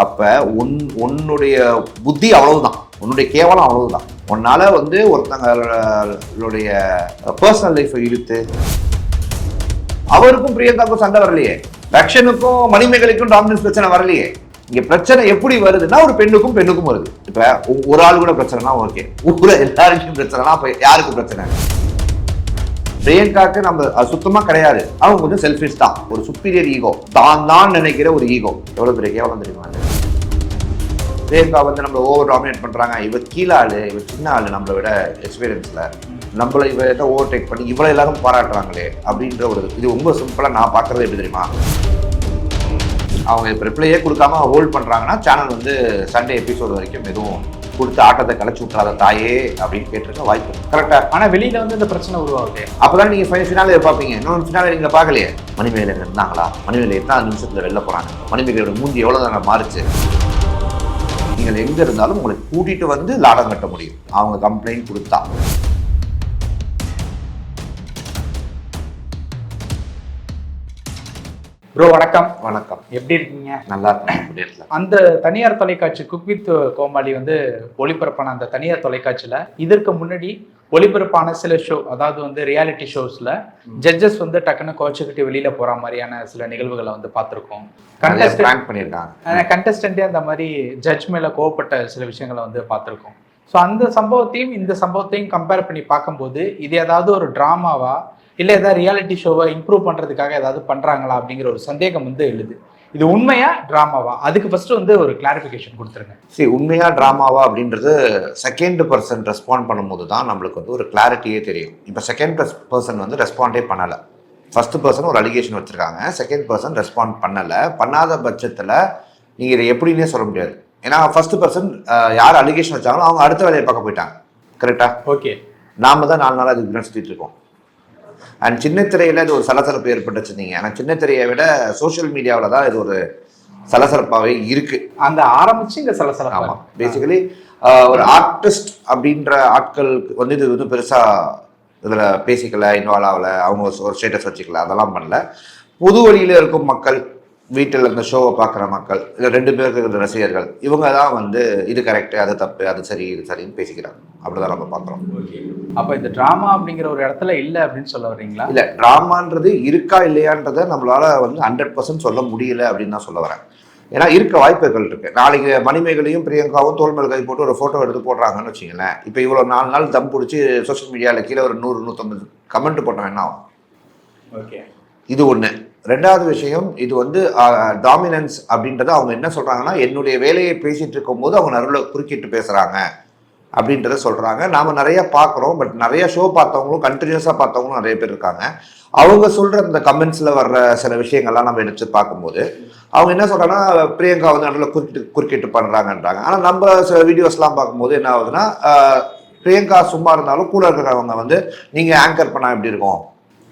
அப்ப உன் உன்னுடைய புத்தி அவ்வளவுதான். உன்னுடைய கேவலம் அவ்வளவுதான். உன்னால வந்து ஒருத்தங்களுடைய பர்சனல் லைஃப்பை இழுத்து அவருக்கும் பிரியங்காவுக்கும் சண்டை வரலையே. ரக்ஷனுக்கும் மணிமேகலைக்கும் டாமினன்ஸ் பிரச்சனை வரலையே. இங்க பிரச்சனை எப்படி வருதுன்னா ஒரு பெண்ணுக்கும் பெண்ணுக்கும் வருது. இப்ப ஒரு ஆள் கூட பிரச்சனைனா ஓகே ஊரில் எல்லாருக்கும் பிரச்சனைனா அப்ப யாருக்கும் பிரச்சனை? பிரியங்காக்கு நம்ம அது சுத்தமா கிடையாது. அவங்க கொஞ்சம் செல்ஃபிஷ் தான். ஒரு சுப்பீரியர் ஈகோ தான் தான் நினைக்கிற ஒரு ஈகோ எவ்வளவு பெரிய கேவலம் தெரியுமா பிரியங்கா வந்து நம்மளை ஓவர் டாமினேட் பண்றாங்க. இவ கீழ ஆளு இவ சின்ன ஆளு நம்மளை விட எக்ஸ்பீரியன்ஸ்ல நம்மள இவ ஓவர்டேக் ஓவர் டேக் பண்ணி இவ்வளவு எல்லாரும் பாராட்டுறாங்களே அப்படின்ற ஒரு இது ரொம்ப சிம்பிளா நான் பாக்குறது எப்படி தெரியுமா? அவங்க இப்போ ரிப்ளையே கொடுக்காம ஹோல்ட் பண்ணுறாங்கன்னா சேனல் வந்து சண்டே எபிசோடு வரைக்கும் எதுவும் கொடுத்து ஆட்டத்தை கலைச்சு விட்றாத தாயே அப்படின்னு கேட்டிருக்க வாய்ப்பு கரெக்டா ஆனா வெளியில வந்து இந்த பிரச்சனை உருவாகுது. அப்பதான் நீங்க ஃபைவ் ஃபினாலே பார்ப்பீங்க. இன்னொரு ஃபினாலே நீங்க பார்க்கலையே? மணிமேல இருந்தாங்களா? மணிமேல எத்தனை நிமிஷத்துல வெளில போறாங்க? மணிமேலையோட மூஞ்சி எவ்வளவு தானே மாறுச்சு? நீங்கள் எங்க இருந்தாலும் உங்களை கூட்டிட்டு வந்து லாடம் கட்ட முடியும். அவங்க கம்ப்ளைண்ட் கொடுத்தா. ப்ரோ வணக்கம். வணக்கம். எப்படி இருக்கீங்க? நல்லா இருக்கலாம் அந்த தனியார் தொலைக்காட்சி குக் வித் கோமாளி வந்து ஒளிபரப்பான அந்த தனியார் தொலைக்காட்சியில இதற்கு முன்னாடி ஒளிபரப்பான சில ஷோ அதாவது வந்து ரியாலிட்டி ஷோஸ்ல ஜட்ஜஸ் வந்து டக்குன்னு கோச்சுக்கிட்டு வெளியில போற மாதிரியான சில நிகழ்வுகளை வந்து பார்த்திருக்கோம். கண்டஸ்டன்ட் பண்ணியிருக்காங்க. கண்டஸ்டன்டே அந்த மாதிரி ஜட்ஜ் மேல கோவப்பட்ட சில விஷயங்களை வந்து பார்த்திருக்கோம். ஸோ அந்த சம்பவத்தையும் இந்த சம்பவத்தையும் கம்பேர் பண்ணி பார்க்கும்போது இது ஏதாவது ஒரு ட்ராமாவா இல்லை ஏதாவது ரியாலிட்டி ஷோவை இம்ப்ரூவ் பண்றதுக்காக ஏதாவது பண்றாங்களா அப்படிங்கிற ஒரு சந்தேகம் வந்து எழுது. இது உண்மையா ட்ராமாவா அதுக்கு ஃபர்ஸ்ட் வந்து ஒரு கிளாரிஃபிகேஷன் கொடுத்துருங்க. சரி உண்மையா ட்ராமாவா அப்படின்றது செகண்ட் பர்சன் ரெஸ்பாண்ட் பண்ணும்போது தான் நம்மளுக்கு வந்து ஒரு கிளாரிட்டியே தெரியும். இப்போ செகண்ட் பர்சன் வந்து ரெஸ்பாண்டே பண்ணலை. ஃபர்ஸ்ட் பர்சன் ஒரு அலிகேஷன் வச்சிருக்காங்க. செகண்ட் பர்சன் ரெஸ்பாண்ட் பண்ணலை. பண்ணாத பட்சத்தில் நீங்கள் இதை எப்படின்னே சொல்ல முடியாது. ஏன்னா ஃபர்ஸ்ட் பர்சன் யார் அலிகேஷன் வச்சாங்களோ அவங்க அடுத்த வேலையை பார்க்க போயிட்டாங்க. கரெக்டா ஓகே நாம தான் நாலு நாள் அதுக்கு சுற்றிட்டு இருக்கோம். அண்ட் சின்ன திரையில இது ஒரு சலசலப்பு ஏற்பட்டுச்சுனீங்க ஆனால் சின்ன திரையை விட சோஷியல் மீடியாவில் தான் இது ஒரு சலசலப்பாகவே இருக்கு. அந்த ஆரம்பிச்சு இங்க சில சில ஆமா பேசிக்கலி ஒரு ஆர்டிஸ்ட் அப்படின்ற ஆட்களுக்கு வந்து இது வந்து பெருசா இதுல பேசிக்கல இன்வால்வ் ஆகல. அவங்க ஒரு ஸ்டேட்டஸ் வச்சுக்கல. அதெல்லாம் பண்ணல. பொது வழியில இருக்கும் மக்கள் வீட்டில் இந்த ஷோவை பார்க்குற மக்கள் இல்லை ரெண்டு பேருக்கு இருக்கிற ரசிகர்கள் இவங்க தான் வந்து இது கரெக்டு அது தப்பு அது சரி இது சரின்னு பேசிக்கிறாங்க. அப்படிதான் நம்ம பார்க்குறோம். அப்ப இந்த டிராமா அப்படிங்கிற ஒரு இடத்துல இல்ல அப்படின்னு சொல்ல வர்றீங்களா? இல்லை ட்ராமான்றது இருக்கா இல்லையான்றதை நம்மளால வந்து ஹண்ட்ரட் பர்சன்ட் சொல்ல முடியல அப்படின்னு தான் சொல்ல வரேன். ஏன்னா இருக்க வாய்ப்புகள் இருக்கு. நாளைக்கு மணிமேகலையும் பிரியங்காவும் தோல் மேல் கை போட்டு ஒரு ஃபோட்டோ எடுத்து போடுறாங்கன்னு வச்சுங்களேன் இப்போ இவ்வளோ நாலு நாள் தம் பிடிச்சி சோஷியல் மீடியாவில் கீழே ஒரு நூறு நூற்றம்பது கமெண்ட் போட்டோம் என்ன ஆகும்? ஓகே. இது ஒன்று ரெண்டாவது விஷயம் இது வந்து டாமினன்ஸ் அப்படின்றத அவங்க என்ன சொல்கிறாங்கன்னா என்னுடைய வேலையை பேசிகிட்டு இருக்கும்போது அவங்க நடுவில் குறுக்கிட்டு பேசுகிறாங்க அப்படின்றத சொல்கிறாங்க நாம் நிறைய பார்க்குறோம் பட் நிறைய ஷோ பார்த்தவங்களும் கண்டினியூஸாக பார்த்தவங்களும் நிறைய பேர் இருக்காங்க. அவங்க சொல்கிற இந்த கமெண்ட்ஸில் வர்ற சில விஷயங்கள்லாம் நம்ம எடுத்து பார்க்கும்போது அவங்க என்ன சொல்கிறாங்கன்னா பிரியங்கா வந்து நடுவில் குறுக்கிட்டு குறுக்கிட்டு பண்ணுறாங்கன்றாங்க ஆனால் நம்ம சில வீடியோஸ்லாம் பார்க்கும்போது என்ன ஆகுதுன்னா பிரியங்கா சும்மா இருந்தாலும் கூட இருக்கிறவங்க வந்து நீங்கள் ஆங்கர் பண்ணால் எப்படி இருக்கும்?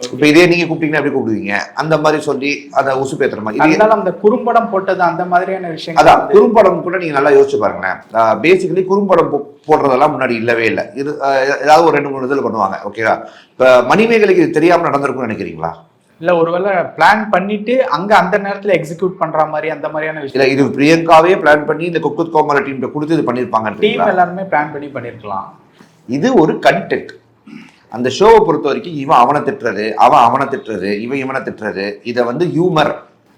இப்போ இதே நீங்க கூப்பிட்டீங்கன்னா எப்படி கூப்பிடுவீங்க? அந்த மாதிரி சொல்லி அதை உசு பேத்துற மாதிரி அதனால அந்த குறும்படம் போட்டது அந்த மாதிரியான விஷயங்கள் அதான் குறும்படம் கூட நீங்க நல்லா யோசிச்சு பாருங்களேன். பேசிக்கலி குறும்படம் போடுறதெல்லாம் முன்னாடி இல்லவே இல்லை. இது ஏதாவது ஒரு ரெண்டு மூணு இதில் பண்ணுவாங்க ஓகேவா இப்போ மணிமேகலைக்கு இது தெரியாம நடந்திருக்கும்னு நினைக்கிறீங்களா? இல்ல ஒருவேளை பிளான் பண்ணிட்டு அங்க அந்த நேரத்துல எக்ஸிக்யூட் பண்ற மாதிரி அந்த மாதிரியான இல்ல விஷயம். இது பிரியங்காவே பிளான் பண்ணி இந்த குக்குத் கோமால டீம் கொடுத்து இது டீம் பண்ணிருப்பாங்க எல்லாருமே பிளான் பண்ணி பண்ணிருக்கலாம். இது ஒரு கண்டென்ட் அந்த ஷோவை பொறுத்த வரைக்கும் இவன் அவனை திட்டுறது அவன் அவனை திட்டுறது இவன் இவனை திட்டுறது இதை வந்து ஹியூமர்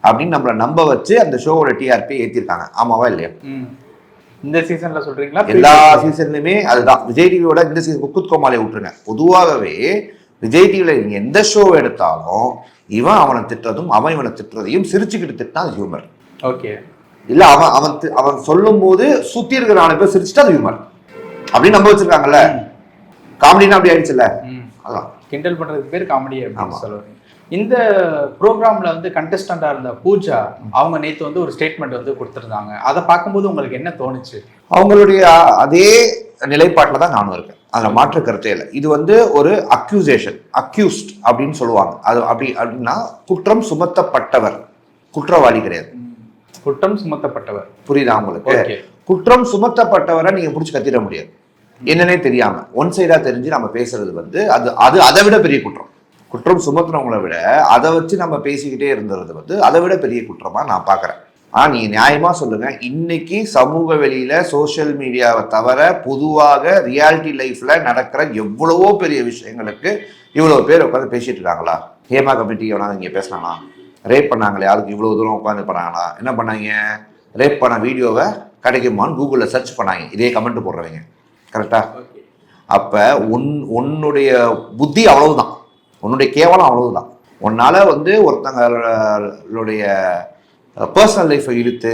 அப்படின்னு நம்மளை நம்ப வச்சு அந்த ஷோவோட டிஆர்பி ஏத்திருக்காங்க. ஆமாவா இல்லையா? ம். இந்த சீசன்ல சொல்றீங்களா? எல்லா சீசன்லயுமே அதுதான். விஜய் டிவியோட இந்த சீசன் குக்குத் கோமாளி விட்டுருங்க. பொதுவாகவே விஜய் டிவில நீங்க எந்த ஷோ எடுத்தாலும் இவன் அவனை திட்டுறதும் அவன் இவனை திட்டுறதையும் சிரிச்சுக்கிட்டு திட்டினா அது ஹியூமர் ஓகே. இல்ல அவன் அவன் அவன் சொல்லும் போது சுத்தி இருக்கிற நாலு பேர் சிரிச்சுட்டா அது ஹியூமர் அப்படின்னு நம்ப வச்சிருக்காங்கல்ல? காமெடினா அப்படி ஆயிடுச்சுல்ல? அதான். கிண்டல் பண்றதுக்கு பேர் காமெடி. அப்படின்னு சொல்லுவாங்க. இந்த ப்ரோக்ராம்ல வந்து கண்டஸ்டண்டா இருந்த பூஜா அவங்க நேத்து வந்து ஒரு ஸ்டேட்மெண்ட் வந்து கொடுத்திருந்தாங்க. அதை பார்க்கும்போது உங்களுக்கு என்ன தோணுச்சு? அவங்களுடைய அதே நிலைப்பாட்டில் தான் நானும் இருக்கேன். அதில் மாற்று கருத்தே இல்லை. இது வந்து ஒரு அக்யூசேஷன் அக்யூஸ்ட் அப்படின்னு சொல்லுவாங்க. அது அப்படி அப்படின்னா குற்றம் சுமத்தப்பட்டவர். குற்றவாளி கிடையாது. குற்றம் சுமத்தப்பட்டவர். புரியுதா உங்களுக்கு? குற்றம் சுமத்தப்பட்டவரை நீங்க பிடிச்சி கத்திட முடியாது. என்னன்னே தெரியாம ஒன் சைடா தெரிஞ்சு நம்ம பேசுறது வந்து அது அது அதை விட பெரிய குற்றம். குற்றம் சுமத்துறவங்கள விட அதை வச்சு நம்ம பேசிக்கிட்டே இருந்தது வந்து அதை விட பெரிய குற்றமா நான் பாக்குறேன் ஆனா நீங்க நியாயமா சொல்லுங்க. இன்னைக்கு சமூக வெளியில சோஷியல் மீடியாவை தவிர பொதுவாக ரியாலிட்டி லைஃப்ல நடக்கிற எவ்வளவோ பெரிய விஷயங்களுக்கு இவ்வளவு பேர் உட்காந்து பேசிட்டு இருக்காங்களா? ஹேமா கமிட்டி எவனாவது இங்க பேசினானா? ரேப் பண்ணாங்களே அதுக்கு இவ்வளவு தூரம் உட்காந்து பண்ணாங்களா? என்ன பண்ணாங்க? ரேப் பண்ண வீடியோவை கிடைக்குமான்னு கூகுளில் சர்ச் பண்ணாங்க. இதே கமெண்ட் போடுறவங்க. கரெக்டா அப்போ உன் உன்னுடைய புத்தி அவ்வளவுதான். உன்னுடைய கேவலம் அவ்வளவுதான். உன்னால வந்து ஒருத்தங்களுடைய பர்சனல் லைஃப்பை இழுத்து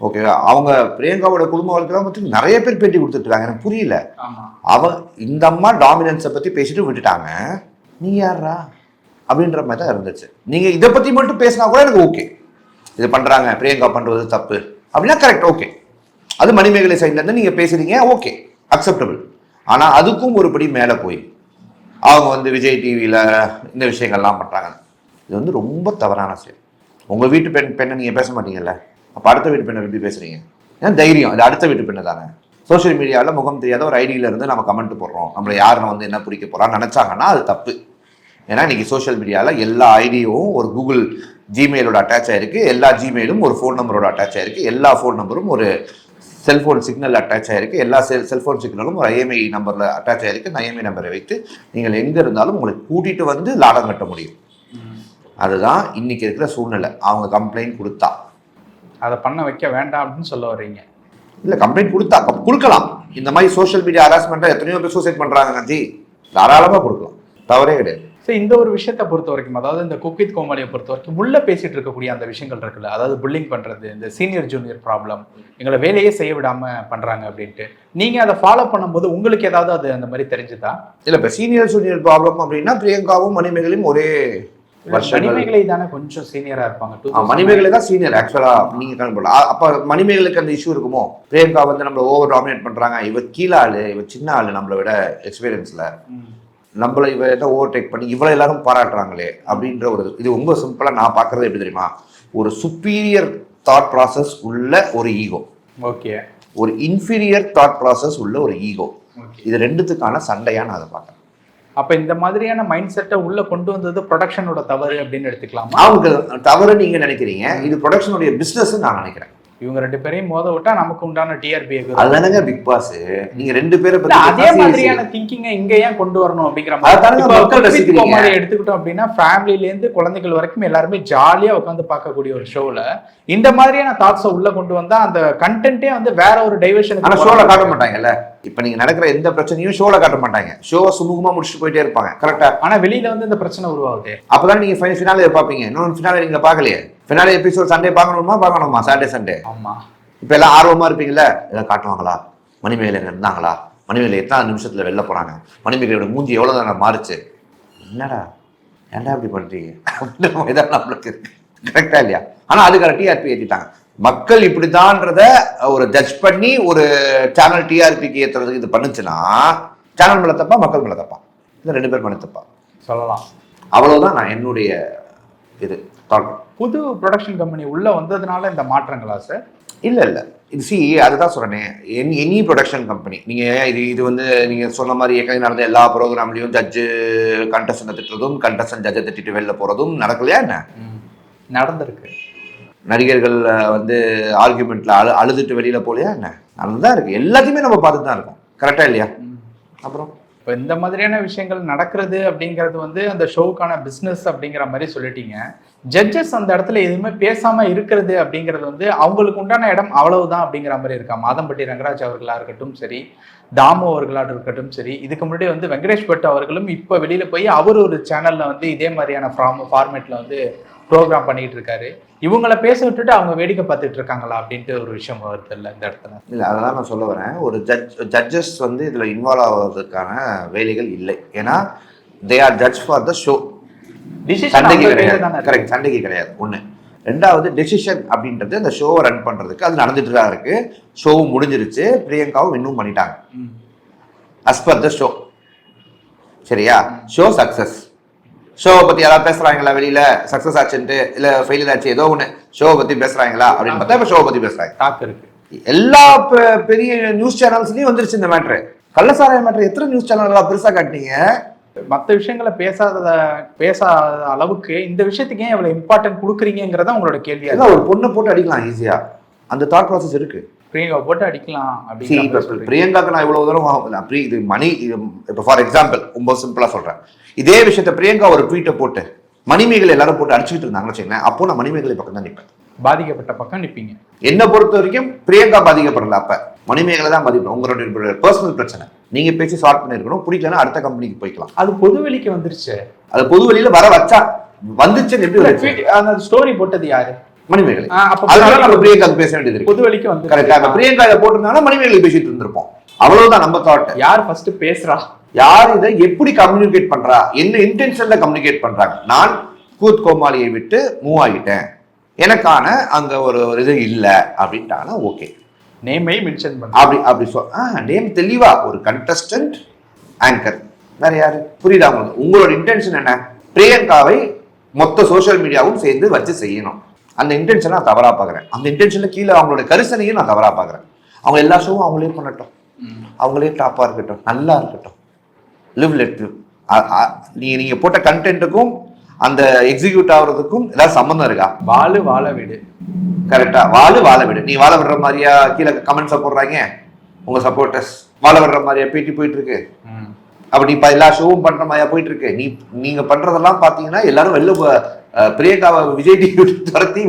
ஓகேவா அவங்க பிரியங்காவோட குடும்ப வாழ்க்கைலாம் பற்றி நிறைய பேர் பேட்டி கொடுத்துட்டு இருக்காங்க எனக்கு புரியல. ஆமா. அவ இந்த அம்மா டாமினன்ஸை பற்றி பேசிட்டு விட்டுட்டாங்க. நீ யாரா அப்படின்ற மாதிரி தான் இருந்துச்சு. நீங்கள் இதை பற்றி மட்டும் பேசினா கூட எனக்கு ஓகே இது பண்ணுறாங்க பிரியங்கா பண்ணுறது தப்பு. அப்படின்னா கரெக்ட் ஓகே அது மணிமேகலை சைட்லேருந்து நீங்கள் பேசுறீங்க ஓகே அக்செப்டபிள் ஆனால் அதுக்கும் ஒருபடி மேலே போய் அவங்க வந்து விஜய் டிவியில் இந்த விஷயங்கள்லாம் பண்ணுறாங்க இது வந்து ரொம்ப தவறான செயல். உங்கள் வீட்டு பெண் பெண்ணை நீங்கள் பேச மாட்டீங்கல்ல? அப்போ அடுத்த வீட்டு பெண்ணை எப்படி பேசுறீங்க? ஏன்னா தைரியம்? இது அடுத்த வீட்டு பெண்ணு தானே. சோஷியல் மீடியாவில் முகம் தெரியாத ஒரு ஐடியில இருந்து நம்ம கமெண்ட் போடுறோம். நம்மளை யாருன்னு வந்து என்ன பிடிக்க போகிறான்னு நினைச்சாங்கன்னா அது தப்பு. ஏன்னா இன்னைக்கு சோஷியல் மீடியாவில் எல்லா ஐடியும் ஒரு கூகுள் ஜிமெயிலோட அட்டாச் ஆயிருக்கு. எல்லா ஜிமெயிலும் ஒரு ஃபோன் நம்பரோட அட்டாச் ஆயிருக்கு. எல்லா ஃபோன் நம்பரும் ஒரு செல்ஃபோன் சிக்னல் அட்டாச் ஆயிருக்கு. எல்லா செல் செல்ஃபோன் சிக்னலும் ஒரு ஐஎம்ஐ நம்பரில் அட்டாச் ஆயிருக்கு. அந்த ஐஎம்ஐ நம்பரை வைத்து நீங்கள் எங்கே இருந்தாலும் உங்களை கூட்டிகிட்டு வந்து லாடம் கட்ட முடியும். அதுதான் இன்னைக்கு இருக்கிற சூழ்நிலை. அவங்க கம்ப்ளைண்ட் கொடுத்தா. அதை பண்ண வைக்க வேண்டாம் அப்படின்னு சொல்ல வர்றீங்க. இல்லை கம்ப்ளைண்ட் கொடுத்தா கொடுக்கலாம். இந்த மாதிரி சோஷியல் மீடியா ஹராஸ்மெண்ட்டாக எத்தனையோ பேர் சூசைட் பண்ணுறாங்க காந்தி. தாராளமாக கொடுக்கலாம். தவறே கிடையாது. ஸோ இந்த ஒரு விஷயத்தை பொறுத்த வரைக்கும் அதாவது இந்த குக்கித் கோமாளியை பொறுத்த வரைக்கும் உள்ள பேசிட்டு இருக்கக்கூடிய அந்த விஷயங்கள் இருக்குல்ல அதாவது புல்லிங் பண்றது இந்த சீனியர் ஜூனியர் ப்ராப்ளம் எங்களை வேலையே செய்ய விடாம பண்றாங்க அப்படின்ட்டு நீங்க அதை ஃபாலோ பண்ணும்போது உங்களுக்கு ஏதாவது அது அந்த மாதிரி தெரிஞ்சுதா? இல்லை இப்போ சீனியர் சூனியர் ப்ராப்ளம் அப்படின்னா பிரியங்காவும் மணிமேகலையும் ஒரே மணிமேகலை தானே கொஞ்சம் சீனியரா இருப்பாங்க மணிமேகலை தான் சீனியர் ஆக்சுவலா நீங்க கண்டுபிடல அப்ப மணிமேகலுக்கு அந்த இஷ்யூ இருக்குமோ? பிரியங்கா வந்து நம்மள ஓவர் டாமினேட் பண்றாங்க. இவ கீழ ஆளு இவ சின்ன ஆளு நம்மளை விட எக்ஸ்பீரியன்ஸ்ல நம்மள இவ என்ன ஓவர் டேக் பண்ணி இவ்வளவு எல்லாரும் பாராட்டுறாங்களே அப்படின்ற ஒரு இது. ரொம்ப சிம்பிளா நான் பார்க்கறது எப்படி தெரியுமா? ஒரு சுப்பீரியர் தாட் ப்ராசஸ் உள்ள ஒரு ஈகோ ஓகே ஒரு இன்ஃபீரியர் தாட் ப்ராசஸ் உள்ள ஒரு ஈகோ இது ரெண்டுத்துக்கான சண்டையா நான் அதை பார்க்கறேன். அப்ப இந்த மாதிரியான மைண்ட் செட்டை உள்ள கொண்டு வந்தது ப்ரொடக்ஷனோட தவறு அப்படின்னு எடுத்துக்கலாமா? அவங்க தவறு நீங்க நினைக்கிறீங்க. இது ப்ரொடக்ஷனுடைய பிசினஸ் நான் நினைக்கிறேன். இவங்க ரெண்டு பேரையும் மோத விட்டா நமக்கு உண்டான டிஆர்பி அதுதானங்க பிக் பாஸ் நீங்க ரெண்டு பேரை பத்தி அதே மாதிரியான திங்கிங்க இங்க ஏன் கொண்டு வரணும் அப்படிங்கிற. கோமாளி எடுத்துக்கிட்டோம் அப்படின்னா ஃபேமிலில இருந்து குழந்தைகள் வரைக்கும் எல்லாருமே ஜாலியா உட்காந்து பார்க்கக்கூடிய ஒரு ஷோல இந்த மாதிரியான தாட்ஸை உள்ள கொண்டு வந்தா அந்த கண்டென்ட்டே வந்து வேற ஒரு ஆனா டைவர்ஷன் ஷோல காட்ட மாட்டாங்கல்ல? இப்ப நீங்க நடக்கிற எந்த பிரச்சனையும் ஷோல காட்ட மாட்டாங்க. ஷோவை சுமூகமா முடிச்சுட்டு போயிட்டே இருப்பாங்க. கரெக்டா ஆனா வெளியில வந்து இந்த பிரச்சனை உருவாகுது. அப்பதான் நீங்க ஃபினாலே பார்ப்பீங்க இன்னொன்று ஃபினாலே நீங்க பார்க்கலையே. ஃபினாலே எபிசோட் சண்டே பார்க்கணுமா? பார்க்கணுமா? சாட்டர்டே சண்டே ஆமா. இப்ப எல்லாம் ஆர்வமா இருப்பீங்கல்ல? எல்லாம் காட்டுவாங்களா? மணிமேகலை அங்க இருந்தாங்களா மணிமேகலை எத்தனை நிமிஷத்துல வெளில போறாங்க? மணிமேகலையோட மூஞ்சி எவ்வளவு நேரம் மாறுச்சு? என்னடா? ஏன்டா இப்படி பண்றீங்க? அப்படின்ற மாதிரி தான் நம்மளுக்கு இருக்கு. கரெக்டா இல்லையா? ஆனா அதுக்கான டிஆர்பி ஏத்திட்டாங்க. மக்கள் இப்படிதான்றத ஒரு ஜட்ஜ் பண்ணி ஒரு சேனல் டிஆர்பிக்கு ஏத்துறதுக்கு இது பண்ணுச்சுன்னா சேனல் மேல தப்பா மக்கள் மேல தப்பா? இந்த ரெண்டு பேர் மேல தப்பா? சொல்லலாம். அவ்வளவுதான் நான் என்னுடைய இது. புது ப்ரொடக்ஷன் கம்பெனி உள்ள வந்ததுனால இந்த மாற்றங்களா சார் இல்ல இல்ல. இது சி அதுதான் சொல்றேனே. எனி எனி ப்ரொடக்ஷன் கம்பெனி நீங்க இது இது வந்து நீங்க சொன்ன மாதிரி ஏற்கனவே நடந்த எல்லா ப்ரோக்ராம்லயும் ஜட்ஜு கண்டஸ்டன்ட் திட்டுறதும் கண்டஸ்டன்ட் ஜட்ஜை திட்டிட்டு வெளில போறதும் நடக்கலையா என்ன? நடந்திருக்கு. நடிகர்கள் வந்து ஆர்குமெண்ட்ல அழு அழுதுட்டு வெளியில போலையா என்ன? நல்லதான் இருக்கு. எல்லாத்தையுமே நம்ம பார்த்துட்டு தான் இருக்கோம். கரெக்டா இல்லையா? அப்புறம்? இப்போ இந்த மாதிரியான விஷயங்கள் நடக்கிறது அப்படிங்கிறது வந்து அந்த ஷோவுக்கான பிஸ்னஸ் அப்படிங்கிற மாதிரி சொல்லிட்டீங்க. ஜட்ஜஸ் அந்த இடத்துல எதுவுமே பேசாம இருக்கிறது அப்படிங்கிறது வந்து அவங்களுக்கு உண்டான இடம் அவ்வளவுதான் அப்படிங்கிற மாதிரி இருக்கா? மாதம்பட்டி ரங்கராஜ் அவர்களா இருக்கட்டும் சரி தாமு அவர்களா இருக்கட்டும் சரி இதுக்கு முன்னாடி வந்து வெங்கடேஷ் பட் அவர்களும் இப்போ வெளியில போய் அவர் ஒரு சேனல்ல வந்து இதே மாதிரியான ஃபார்ம் ஃபார்மேட்ல வந்து ப்ரோக்ராம் பண்ணிட்டு இருக்காரு. இவங்கள பேச விட்டுட்டு அவங்க வேடிக்கை பார்த்துட்டு இருக்காங்களா அப்படின்ட்டு ஒரு விஷயம் வருது இல்லை இந்த இடத்துல? இல்லை அதெல்லாம் நான் சொல்ல வரேன். ஒரு ஜட்ஜ் ஜட்ஜஸ் வந்து இதில் இன்வால்வ் ஆகிறதுக்கான வேலைகள் இல்லை. ஏன்னா they are judge for the show சண்டைக்கு கிடையாது. கரெக்ட் சண்டைக்கு கிடையாது. ஒன்று ரெண்டாவது டெசிஷன் அப்படின்றது அந்த ஷோவை ரன் பண்ணுறதுக்கு அது நடந்துட்டு தான் இருக்கு. ஷோவும் முடிஞ்சிருச்சு. பிரியங்காவும் இன்னும் பண்ணிட்டாங்க. அஸ் பர் த ஷோ சரியா? ஷோ சக்ஸஸ் ஷோவை பற்றி யாராவது பேசுகிறாங்களா வெளியில்? சக்ஸஸ் ஆச்சுன்ட்டு இல்லை ஃபெயிலியர் ஆச்சு ஏதோ ஒன்று ஷோவை பற்றி பேசுகிறாங்களா அப்படின்னு பார்த்தா இப்போ ஷோவை பற்றி பேசுகிறாங்க தாக்கு இருக்கு. எல்லா பெரிய நியூஸ் சேனல்ஸ்லயும் வந்துருச்சு இந்த மேட்ரு கள்ளசாராய மேட்ரு எத்தனை நியூஸ் சேனல்களா பெருசா காட்டினீங்க? மற்ற விஷயங்களை பேசாத பேசாத அளவுக்கு இந்த விஷயத்துக்கு ஏன் இவ்வளவு இம்பார்ட்டன்ட் கொடுக்குறீங்கிறத உங்களோட கேள்வியா ஏன்னா ஒரு பொண்ணை போட்டு அடிக்கலாம் ஈஸியா அந்த தாட் ப்ராசஸ் இருக்கு. பிரியங்காவை போட்டு அடிக்கலாம் அப்படின்னு. பிரியங்காக்கு நான் இவ்வளவு தூரம் இது மணி இது இப்போ ஃபார் எக்ஸாம்பிள் ரொம்ப சிம்பிளா சொல்றேன். இதே விஷயத்த பிரியங்கா ஒரு ட்வீட்டை போட்டு மணிமேகலை எல்லாரும் போட்டு அடிச்சுட்டு இருந்தாங்கன்னு வச்சுக்கோங்களேன் அப்போ நான் மணிமேகலை பக்கம் தான் நிற்பேன் பாதிக்கப்பட்ட பக்கம் நிப்பீங்க. என்னை பொறுத்த வரைக்கும் பிரியங்கா பாதிக்கப்படல அப்ப. மணிமேகலை தான் பாதிக்கப்படும் உங்களுடைய பர்சனல் பிரச்சனை. நீங்க பேசி சால்வ் பண்ணிருக்கணும். பிடிக்கலன்னா அடுத்த கம்பெனிக்கு போய்க்கலாம். அது பொதுவெளிக்கு வந்துருச்சு. அது பொது வெளியில வர வச்சா வந்துச்சுன்னு எப்படி அந்த ஸ்டோரி போட்டது யாரு? மணிமேகலை. அதனால நம்ம பிரியங்காக்கு பேச வேண்டியது பொதுவெளிக்கு வந்து கரெக்டா பிரியங்கா இதை போட்டிருந்தாங்கன்னா மணிமேகலை பேசிட்டு இருந்திருப்போம். அவ்வளவுதான் நம்ம தாட் யார் ஃபர்ஸ்ட் பேசுறா? யார் இதை எப்படி கம்யூனிகேட் பண்றா? என்ன இன்டென்ஷன்ல கம்யூனிகேட் பண்றாங்க? நான் கூத் கோமாளியை விட்டு மூவ் ஆகிட்டேன். எனக்கான அங்க ஒரு ஒரு இது இல்ல. அப்படின்ட்டாங்கன்னா ஓகே நேமை மென்ஷன் பண்ண. அப்படி அப்படி சொல் ஆ நேம் தெளிவா ஒரு கண்டஸ்டன்ட் ஆங்கர் வேற யாரு? புரியுதா உங்களுக்கு? உங்களோட இன்டென்ஷன் என்ன? பிரியங்காவை மொத்த சோஷியல் மீடியாவும் சேர்ந்து வச்சு செய்யணும். அந்த இன்டென்ஷனை நான் தவறா பார்க்குறேன். அந்த இன்டென்ஷன்ல கீழே அவங்களோட கரிசனையும் நான் தவறா பார்க்குறேன். அவங்க எல்லா ஷோவும் அவங்களே பண்ணட்டும். அவங்களே டாப்பா இருக்கட்டும். நல்லா இருக்கட்டும். லிவ் லெட் லிவ் நீங்க நீங்க போட்ட கண்டென்ட்டுக்கும் அந்த எக்ஸிக்யூட் ஆகுறதுக்கும் ஏதாவது சம்மந்தம் இருக்கா? வாழு வாழ விடு. கரெக்டா வாழு வாழ விடு. நீ வாழ விடுற மாதிரியா? கீழே கமெண்ட்ஸை போடுறாங்க. உங்க சப்போர்ட்டர்ஸ் வாழ விடுற மாதிரியா? பேட்டி போயிட்டு இருக்கு ம். அப்படி இப்ப எல்லா ஷோவும் பண்ற மாதிரியா போயிட்டு இருக்கு நீ நீங்க பண்றதெல்லாம் பாத்தீங்கன்னா எல்லாரும் வெளில பிரியங்காவை விஜய் டிவி துரத்தி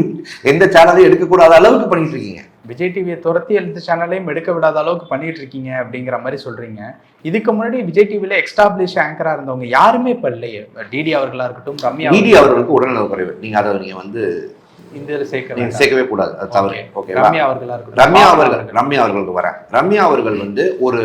எந்த சேனலையும் எடுக்கக்கூடாத அளவுக்கு பண்ணிட்டு இருக்கீங்க. விஜய் டிவியை துரத்தி எந்த சேனலையும் எடுக்க விடாத அளவுக்கு பண்ணிட்டு இருக்கீங்க அப்படிங்கிற மாதிரி சொல்றீங்க. இதுக்கு முன்னாடி விஜய் டிவில எக்ஸ்டாப்ளிஷ் ஆங்கரா இருந்தவங்க யாருமே இப்ப இல்லையே. டிடி அவர்களா இருக்கட்டும் ரம்யா டிடி அவர்களுக்கு உடல்நல குறைவு. நீங்க அதை நீங்க வந்து இந்த சேர்க்க. சேர்க்கவே கூடாது. அது தவறு. ஓகேவா ரம்யா அவர்களா இருக்கட்டும். ரம்யா அவர்கள் ரம்யா அவர்களுக்கு வரேன். ரம்யா அவர்கள் வந்து ஒரு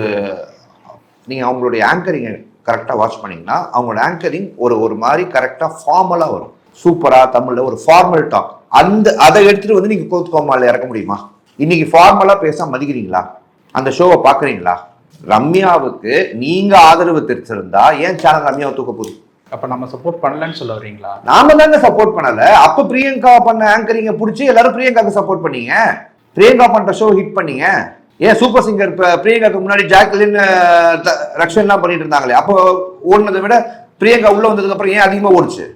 நீங்க அவங்களுடைய ஆங்கரிங்கை கரெக்டா வாட்ச் பண்ணீங்கன்னா அவங்களோட ஆங்கரிங் ஒரு ஒரு மாதிரி கரெக்டா ஃபார்மலா வரும். சூப்பரா தமிழ்ல ஒரு ஃபார்மல் டாக் அந்த அதை எடுத்துட்டு வந்து நீங்க கோத் கோமால இறக்க முடியுமா? இன்னைக்கு ஃபார்மலா பேச மதிக்கிறீங்களா? அந்த ஷோவை பாக்குறீங்களா ரம்யாவுக்கு நீங்க ஆதரவு தெரிச்சிருந்தா ஏன் சேனல் ரம்யாவை தூக்க போகுது? அப்ப நம்ம சப்போர்ட் பண்ணலன்னு சொல்ல வர்றீங்களா? நாம தாங்க சப்போர்ட் பண்ணல. அப்ப பிரியங்கா பண்ண ஆங்கரிங்க புடிச்சு எல்லாரும் பிரியங்காக்கு சப்போர்ட் பண்ணீங்க? பிரியங்கா பண்ற ஷோ ஹிட் பண்ணீங்க? ஏன் சூப்பர் சிங்கர் பிரியங்காக்கு முன்னாடி ஜாக்லின் ரக்ஷன்லாம் பண்ணிட்டு இருந்தாங்களே. அப்போ ஓடுனதை விட பிரியங்கா உள்ள வந்ததுக்கு அப்புறம் ஏன் அதிகமா ஓடுச்சு?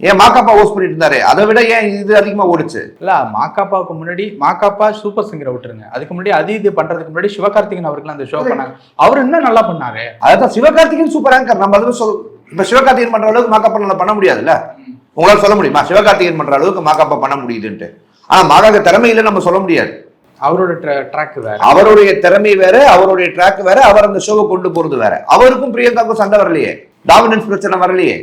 ஏன் மாக்காப்பா ஹோஸ்ட் பண்ணிட்டு இருந்தாரு அதை விட ஏன் இது அதிகமா ஓடுச்சு? இல்ல மாக்காப்பாவுக்கு முன்னாடி மாக்காப்பா சூப்பர் சிங்கரை விட்டுருங்க. அதுக்கு முன்னாடி அது இது பண்றதுக்கு முன்னாடி சிவகார்த்திகேயன் அவர்கள் அந்த ஷோ பண்ணாங்க. அவர் இன்னும் நல்லா பண்ணாரு? அதான் சிவகார்த்திகேயன் சூப்பர் ஆங்கர் நம்ம அதை சொல் இப்ப சிவகார்த்திகேயன் பண்ற அளவுக்கு மாக்காப்பா நல்லா பண்ண முடியாதுல்ல? உங்களால சொல்ல முடியுமா? சிவகார்த்திகேயன் பண்ற அளவுக்கு மாக்காப்பா பண்ண முடியுதுன்ட்டு. ஆனா மாகாக்க திறமையில நம்ம சொல்ல முடியாது. அவரோட ட்ராக் வேற. அவருடைய திறமை வேற அவருடைய ட்ராக் வேற அவர் அந்த ஷோவை கொண்டு போறது வேற. அவருக்கும் பிரியங்காவுக்கும் சண்டை வரலையே. டாமினன்ஸ் பிரச்சனை வரலையே.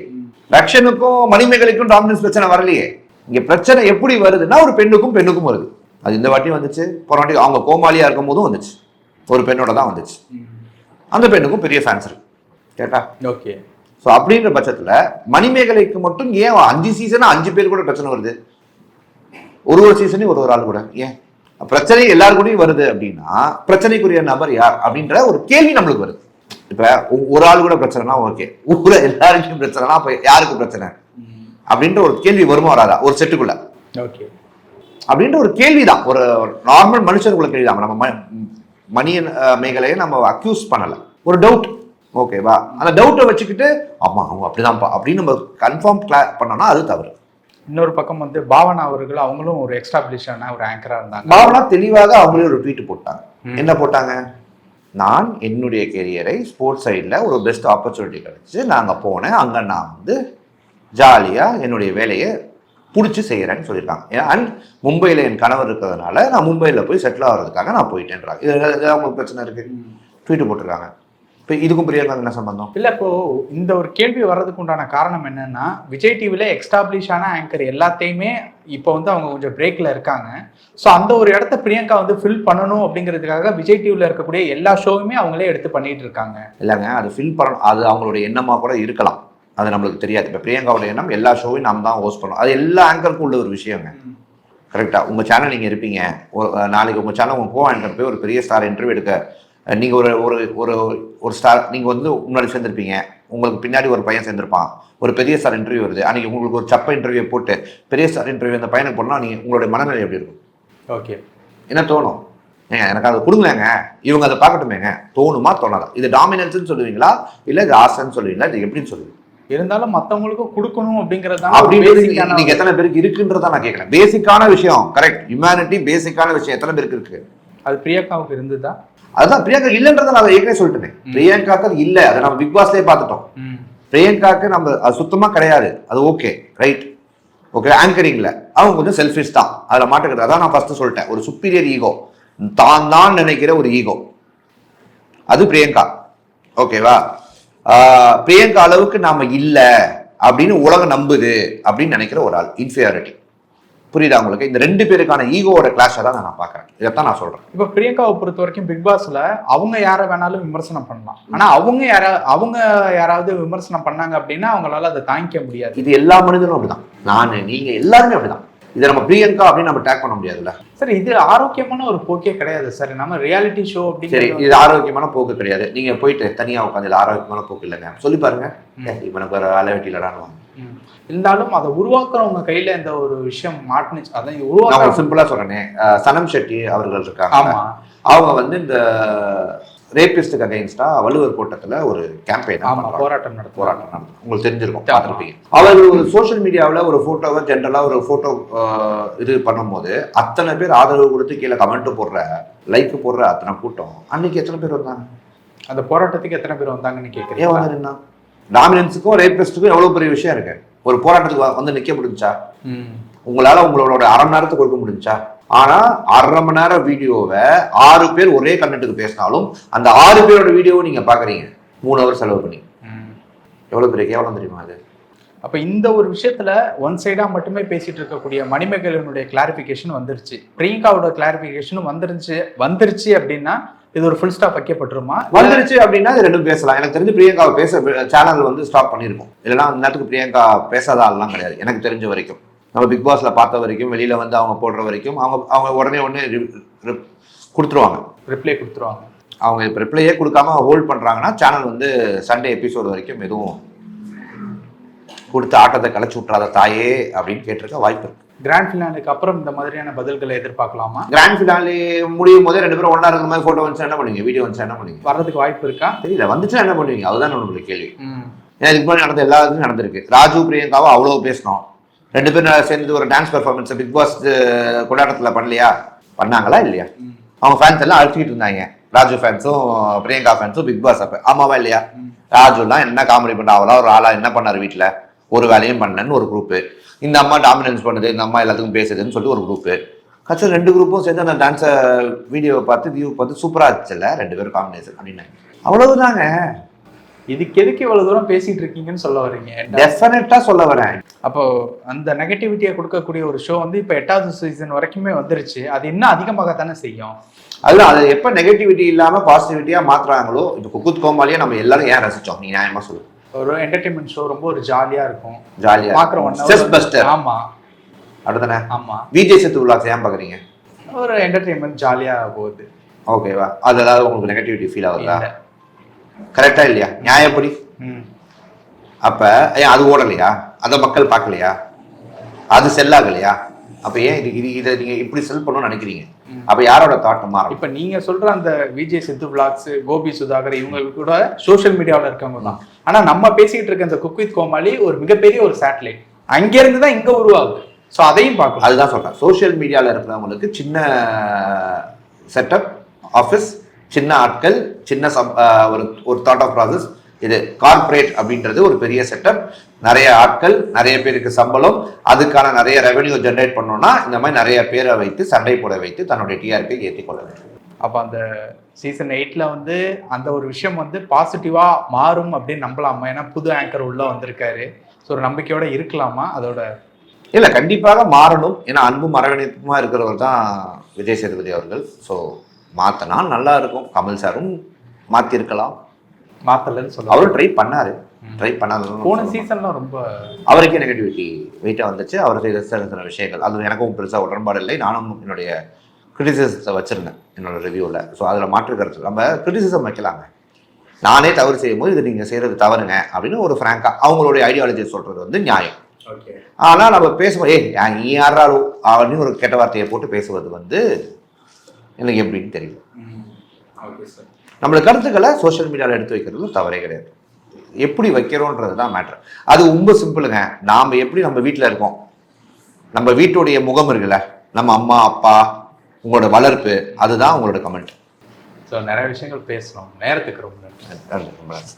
ரக்ஷனுக்கும் மணிமேகலைக்கும் டாமினன்ஸ் பிரச்சனை வரலையே. இங்க பிரச்சனை எப்படி வருதுன்னா ஒரு பெண்ணுக்கும் பெண்ணுக்கும் வருது. அது இந்த வாட்டி வந்துச்சு. போன வாட்டி அவங்க கோமாளியா இருக்கும் போதும் வந்துச்சு. ஒரு பெண்ணோட தான் வந்துச்சு. அந்த பெண்ணுக்கும் பெரிய ஃபேன்ஸ் இருக்கு. கேட்டா? ஓகே. ஸோ அப்படின்ற பட்சத்துல மணிமேகலைக்கு மட்டும் ஏன் அஞ்சு சீசனா அஞ்சு பேர் கூட பிரச்சனை வருது? ஒரு ஒரு சீசனே ஒரு ஒரு ஆள் கூட. ஏன்? பிரச்சனை எல்லாரு கூடயும் வருது அப்படின்னா பிரச்சனைக்குரிய நபர் யார்? அப்படின்ற ஒரு கேள்வி நம்மளுக்கு வருது. இப்ப ஒரு ஆள் கூட பிரச்சனைனா ஓகே. ஊர்ல எல்லாருக்கும் பிரச்சனைனா அப்ப யாருக்கு பிரச்சனை? அப்படின்ற ஒரு கேள்வி வருமா வராதா? ஒரு செட்டுக்குள்ள. ஓகே. அப்படின்ற ஒரு கேள்விதான். ஒரு நார்மல் மனுஷனுக்குள்ள கேள்விதான் நம்ம ம- மணியன் மேகலையை நம்ம அக்யூஸ் பண்ணல. ஒரு டவுட் ஓகேவா அந்த டவுட்டை வச்சுக்கிட்டு ஆமா அவங்க அப்படிதான்ப்பா அப்படின்னு நம்ம கன்ஃபார்ம் பண்ணோம்னா அது தவறு. இன்னொரு பக்கம் வந்து பாவனா அவர்கள் அவங்களும் ஒரு எக்ஸ்டாப்ளிஷான ஒரு ஆங்கரா இருந்தாங்க. பாவனா தெளிவாக அவங்களே ஒரு ட்வீட் போட்டாங்க. என்ன போட்டாங்க? நான் என்னுடைய கெரியரை ஸ்போர்ட்ஸ் சைடில் ஒரு பெஸ்ட் ஆப்பர்ச்சுனிட்டி கிடைச்சு அங்கே போனேன். அங்கே நான் வந்து ஜாலியாக என்னுடைய வேலையை பிடிச்சி செய்கிறேன்னு சொல்லியிருக்காங்க. அண்ட் மும்பையில் என் கணவர் இருக்கிறதுனால நான் மும்பையில் போய் செட்டில் ஆகிறதுக்காக நான் போயிட்டேன்றாங்க. இது அவங்களுக்கு பிரச்சனை இருக்கு. ட்வீட் போட்டிருக்காங்க. இப்போ இதுக்கும் பிரியங்கா என்ன சம்பந்தம்? இல்ல இப்போ இந்த ஒரு கேள்வி வர்றதுக்கு உண்டான காரணம் என்னன்னா விஜய் டிவில எக்ஸ்டாப்ளிஷான ஆங்கர் எல்லாத்தையுமே இப்போ வந்து அவங்க கொஞ்சம் பிரேக்ல இருக்காங்க. ஸோ அந்த ஒரு இடத்த பிரியங்கா வந்து ஃபில் பண்ணணும் அப்படிங்கிறதுக்காக விஜய் டிவில இருக்கக்கூடிய எல்லா ஷோவுமே அவங்களே எடுத்து பண்ணிட்டு இருக்காங்க. இல்லைங்க அது ஃபில் பண்ணணும் அது அவங்களுடைய எண்ணமாக கூட இருக்கலாம். அது நம்மளுக்கு தெரியாது. இப்போ பிரியங்காவோட எண்ணம் எல்லா ஷோவையும் நாம் தான் ஹோஸ்ட் பண்ணணும். அது எல்லா ஆங்கருக்கும் உள்ள ஒரு விஷயங்க. கரெக்டாக உங்கள் சேனல் நீங்கள் இருப்பீங்க. ஒரு நாளைக்கு உங்கள் சேனல் உங்கள் கோ ஆங்கர் போய் ஒரு பெரிய ஸ்டார் இன்டர்வியூ எடுக்க நீங்கள் ஒரு ஒரு ஒரு ஒரு ஸ்டார் நீங்கள் வந்து முன்னாடி சேர்ந்துருப்பீங்க. உங்களுக்கு பின்னாடி ஒரு பையன் சேர்ந்துருப்பான். ஒரு பெரிய ஸ்டார் இன்டர்வியூ வருது. அன்றைக்கி உங்களுக்கு ஒரு சப்ப இன்டர்வியூ போட்டு பெரிய ஸ்டார் இன்டர்வியூ அந்த பையனுக்கு போனால் நீங்கள் உங்களுடைய மனநிலை எப்படி இருக்கும்? ஓகே. என்ன தோணும்? ஏங்க எனக்கு அதை கொடுங்களேங்க. இவங்க அதை பார்க்கட்டுமேங்க. தோணுமா தோணாதா? இது டாமினன்ஸ்னு சொல்லுவீங்களா? இல்லை இது ஆசைன்னு சொல்லுவீங்களா? இது எப்படின்னு சொல்லுவீங்க? இருந்தாலும் மத்தவங்களுக்கும் கொடுக்கணும் அப்படிங்கிறது அப்படின்றது தான் இன்னைக்கு எத்தனை பேருக்கு இருக்குன்றதா நான் கேட்கறேன். பேசிக்கான விஷயம் கரெக்ட் ஹியூமனிட்டி பேசிக்கான விஷயம் எத்தனை பேருக்கு இருக்கு? அது பிரியக்காவுக்கு இருந்ததா? அதுதான் பிரியங்கா இல்லைன்றதை நான் ஏற்கனவே சொல்லிட்டேன். பிரியங்காக்கு அது இல்லை. அதை நம்ம பிக் பாஸ்லேயே பார்த்துட்டோம். பிரியங்காக்கு நம்ம அது சுத்தமா கிடையாது. அது ஓகே ரைட் ஓகே ஆங்கரிங்ல அவங்க கொஞ்சம் செல்ஃபிஷ் தான். அதில் மாட்டுக்கிறது அதான் நான் ஃபர்ஸ்ட் சொல்லிட்டேன். ஒரு சுப்பீரியர் ஈகோ தான் தான் நினைக்கிற ஒரு ஈகோ அது பிரியங்கா. ஓகேவா பிரியங்கா அளவுக்கு நாம இல்லை அப்படின்னு உலகம் நம்புது அப்படின்னு நினைக்கிற ஒரு ஆள். இன்ஃபியாரிட்டி புரியுதா உங்களுக்கு? இந்த ரெண்டு பேருக்கான ஈகோவோட கிளாஷை தான் நான் பார்க்கறேன். இதைத்தான் நான் சொல்றேன். இப்ப பிரியங்காவை பொறுத்த வரைக்கும் பிக் பாஸ்ல அவங்க யாரை வேணாலும் விமர்சனம் பண்ணலாம். ஆனா அவங்க யாரா அவங்க யாராவது விமர்சனம் பண்ணாங்க அப்படின்னா அவங்களால அதை தாங்கிக்க முடியாது. இது எல்லா மனிதனும் அப்படிதான். நான் நீங்க எல்லாருமே அப்படிதான். இதை நம்ம பிரியங்கா அப்படின்னு நம்ம டேக் பண்ண முடியாதுல்ல? சார் இது ஆரோக்கியமான ஒரு போக்கே கிடையாது சார். நம்ம ரியாலிட்டி ஷோ சரி அப்படிங்கிறது இது ஆரோக்கியமான போக்கு கிடையாது. நீங்க போயிட்டு தனியா உட்காந்து ஆரோக்கியமான போக்கு இல்லைங்க. சொல்லி பாருங்க. இவனுக்கு ஒரு ம். இருந்தாலும் அதை உருவாக்குறவங்க கையில இந்த ஒரு விஷயம் மாட்டுனுச்சு. அதான் உருவாக்க சிம்பிளா சொல்றேனே. சனம் ஷெட்டி அவர்கள் இருக்காங்க. ஆமா. அவங்க வந்து இந்த ரேபிஸ்டுக்கு அகைன்ஸ்டா வள்ளுவர் கோட்டத்துல ஒரு கேம்பெயின் ஆமா போராட்டம் நடத்தும் போராட்டம் நடந்தது. உங்களுக்கு தெரிஞ்சிருக்கும். பார்த்துருப்பீங்க. அவர் ஒரு சோஷியல் மீடியாவில் ஒரு ஃபோட்டோவை ஜென்ரலாக ஒரு ஃபோட்டோ இது பண்ணும்போது அத்தனை பேர் ஆதரவு கொடுத்து கீழே கமெண்ட் போடுற லைக் போடுற அத்தனை கூட்டம். அன்னைக்கு எத்தனை பேர் வந்தாங்க? அந்த போராட்டத்துக்கு எத்தனை பேர் வந்தாங்கன்னு ஏன் கேக்குறீங்க வந்து நின்னா டாமினன்ஸுக்கும் ரேபிஸ்ட்டுக்கும் எவ்வளோ பெரிய விஷயம் இருக்கு? ஒரு போராட்டத்துக்கு வந்து நிற்க முடிஞ்சா? உங்களால் உங்களோட அரை மணி நேரத்துக்கு கொடுக்க முடிஞ்சா? ஆனால் அரை மணி நேரம் வீடியோவை ஆறு பேர் ஒரே கண்டென்ட்டுக்கு பேசினாலும் அந்த ஆறு பேரோட வீடியோவை நீங்கள் பார்க்குறீங்க மூணு ஹவர் செலவு பண்ணி. எவ்வளோ பெரிய கேவலம் தெரியுமா அது? அப்போ இந்த ஒரு விஷயத்தில் ஒன் சைடாக மட்டுமே பேசிகிட்டு இருக்கக்கூடிய மணிமேகலனுடைய கிளாரிஃபிகேஷன் வந்துருச்சு. பிரியங்காவோட கிளாரிஃபிகேஷனும் வந்துருச்சு. வந்துருச்சு அப்படின்னா இது ஒரு ஃபுல் ஸ்டாப் வைக்கப்பட்டுருமா? வந்துருச்சு அப்படின்னா இது ரெண்டும் பேசலாம். எனக்கு தெரிஞ்சு பிரியங்காவை பேச சேனல் வந்து ஸ்டாப் பண்ணியிருக்கோம் இல்லைன்னா அந்த நேரத்துக்கு பிரியங்கா பேசாத ஆள்லாம் கிடையாது எனக்கு தெரிஞ்ச வரைக்கும். நம்ம பிக் பாஸ்ல பார்த்த வரைக்கும் வெளியில வந்து அவங்க போடுற வரைக்கும் அவங்க அவங்க உடனே உடனே கொடுத்துருவாங்க. ரிப்ளை கொடுத்துருவாங்க. அவங்க இப்போ ரிப்ளையே கொடுக்காம ஹோல்ட் பண்றாங்கன்னா சேனல் வந்து சண்டே எபிசோடு வரைக்கும் எதுவும் கொடுத்து ஆட்டத்தை கலைச்சு விட்றாத தாயே அப்படின்னு கேட்டிருக்க வாய்ப்பு இருக்கு. கிராண்ட் ஃபினாலுக்கு அப்புறம் இந்த மாதிரியான பதில்களை எதிர்பார்க்கலாமா? கிராண்ட் ஃபினாலே முடியும் போதே ரெண்டு பேரும் ஒண்ணா இருக்கிற மாதிரி போட்டோ வந்துச்சு என்ன பண்ணுவீங்க? வீடியோ வந்துச்சு என்ன பண்ணுவீங்க? வர்றதுக்கு வாய்ப்பு இருக்கா? தெரியல. வந்துச்சுன்னா என்ன பண்ணுவீங்க? அதுதான் நம்மளுக்கு கேள்வி. ஏன்னா இதுக்கு முன்னாடி நடந்த எல்லா இதுவும் நடந்திருக்கு. ராஜு பிரியங்காவும் அவ்வளோ பேசணும் ரெண்டு பேரும் சேர்ந்து ஒரு டான்ஸ் பெர்ஃபார்மன்ஸ் பிக் பாஸ் கொண்டாட்டத்தில் பண்ணலையா? பண்ணாங்களா இல்லையா. அவங்க ஃபேன்ஸ் எல்லாம் அழைச்சிக்கிட்டு இருந்தாங்க. ராஜு ஃபேன்ஸும் பிரியங்கா ஃபேன்ஸும் பிக் பாஸ் அப்போ. ஆமாவா இல்லையா? ராஜுலாம் என்ன காமெடி பண்ண அவளா ஒரு ஆளா என்ன பண்ணாரு வீட்டில் ஒரு வேலையும் பண்ணன்னு ஒரு குரூப்பு இந்த அம்மா டாமினன்ஸ் பண்ணுது இந்த அம்மா எல்லாத்துக்கும் பேசுதுன்னு சொல்லிட்டு ஒரு குரூப்பு கட்சி ரெண்டு குரூப்பும் சேர்ந்து அந்த டான்ஸை வீடியோவை பார்த்து வியூ பார்த்து சூப்பராக இருந்துச்சுல்ல ரெண்டு பேரும் காம்பினேஷன் அப்படின்னு அவ்வளவுதாங்க. இதுக்கு எதுக்கு இவ்வளவு தூரம் பேசிட்டு இருக்கீங்கன்னு சொல்ல வர்றீங்க? டெஃபினட்டா சொல்ல வரேன். அப்போ அந்த நெகட்டிவிட்டியை கொடுக்கக்கூடிய ஒரு ஷோ வந்து இப்போ எட்டாவது சீசன் வரைக்குமே வந்துருச்சு. அது இன்னும் அதிகமாக தானே செய்யும்? அதுதான் அது எப்ப நெகட்டிவிட்டி இல்லாம பாசிட்டிவிட்டியா மாத்துறாங்களோ இப்போ குக்குத் கோமாலியே நம்ம எல்லாரும் ஏன் ரசிச்சோம்? நீ நியாயமா சொல்லு. ஒரு என்டர்டைன்மெண்ட் ஷோ ரொம்ப ஒரு ஜாலியா இருக்கும். ஜாலியா பாக்குற ஒன் ஸ்ட்ரெஸ் பஸ்டர் ஆமா. அடுத்தன ஆமா. விஜய் சேத்து விளாக்ஸ் ஏன் பாக்குறீங்க ஒரு என்டர்டைன்மெண்ட் ஜாலியா போகுது. ஓகேவா அது ஏதாவது உங்களுக்கு நெகட்டிவிட்டி ஃபீல் ஆகுதா? இல்ல. கரெக்டா இல்லையா? நியாயப்படி. அப்ப ஏன் அது ஓடலையா? அதை மக்கள் பார்க்கலையா? அது செல் ஆகலையா அப்ப ஏன் இது இது இதை நீங்க இப்படி செல் பண்ணணும்னு நினைக்கிறீங்க? அப்ப யாரோட தாட் மாறும்? இப்ப நீங்க சொல்ற அந்த விஜய் சித்து பிளாக்ஸ் கோபி சுதாகர் இவங்க கூட சோஷியல் மீடியாவில் இருக்கவங்க தான். ஆனா நம்ம பேசிக்கிட்டு இருக்க இந்த குக் வித் கோமாளி ஒரு மிகப்பெரிய ஒரு சேட்டலைட் அங்க இருந்து தான் இங்க உருவாகுது. சோ அதையும் பார்க்கலாம் அதுதான் சொல்றேன். சோஷியல் மீடியால இருக்கிறவங்களுக்கு சின்ன செட்டப் ஆஃபீஸ் சின்ன ஆட்கள் சின்ன சப் ஒரு ஒரு தாட் ஆஃப் ப்ராசஸ் இது கார்ப்பரேட் அப்படின்றது ஒரு பெரிய செட்டப் நிறைய ஆட்கள் நிறைய பேருக்கு சம்பளம். அதுக்கான நிறைய ரெவென்யூ ஜென்ரேட் பண்ணோம்னா இந்த மாதிரி நிறைய பேரை வைத்து சண்டை போட வைத்து தன்னுடைய டிஆர்பி ஏற்றிக் கொள்ள வேண்டும். அப்ப அந்த சீசன் எயிட்ல வந்து அந்த ஒரு விஷயம் வந்து பாசிட்டிவா மாறும் அப்படின்னு நம்பலாமா? ஏன்னா புது ஆங்கர் உள்ள வந்திருக்காரு. ஸோ ஒரு நம்பிக்கையோட இருக்கலாமா? அதோட இல்ல கண்டிப்பாக மாறணும். ஏன்னா அன்பும் அரவணைப்புமா இருக்கிறவர் தான் விஜய் சேதுபதி அவர்கள். ஸோ மாத்தினா நல்லா இருக்கும். கமல் சாரும் மாத்திருக்கலாம். மாத்தலன்னு சொல்லுவாங்க. அவரும் ட்ரை பண்ணாரு. ட்ரை பண்ணாத போன சீசன்ல ரொம்ப அவருக்கே நெகட்டிவிட்டி வெயிட்டாக வந்துச்சு. அவர் செய்த சில சில விஷயங்கள். அது எனக்கும் பெருசாக உடன்பாடு இல்லை. நானும் என்னுடைய கிரிட்டிசிசத்தை வச்சிருந்தேன் என்னோட ரிவ்யூவில் ஸோ அதில் மாற்று கருத்து. நம்ம கிரிட்டிசிசம் வைக்கலாங்க. நானே தவறு செய்யும்போது இது நீங்கள் செய்கிறது தவறுங்க அப்படின்னு ஒரு ஃப்ராங்காக அவங்களுடைய ஐடியாலஜி சொல்கிறது வந்து நியாயம். ஓகே ஆனால் நம்ம பேசுவோம் ஏய் யா- நீ யாராலும் அப்படின்னு ஒரு கெட்ட வார்த்தையை போட்டு பேசுவது வந்து எனக்கு எப்படின்னு தெரியல. ஓகே சார் நம்மளோட கருத்துக்களை சோஷியல் மீடியாவில் எடுத்து வைக்கிறது தவறே கிடையாது. எப்படி வைக்கிறோன்றது தான் மேட்ரு அது ரொம்ப சிம்பிளுங்க நாம் எப்படி நம்ம வீட்டில் இருக்கோம்? நம்ம வீட்டுடைய முகம் இருக்குல்ல நம்ம அம்மா அப்பா உங்களோட வளர்ப்பு அதுதான் உங்களோட கமெண்ட் ஸோ நிறைய விஷயங்கள் பேசணும். நேரத்துக்கு ரொம்ப நன்றி ரொம்ப நன்றி.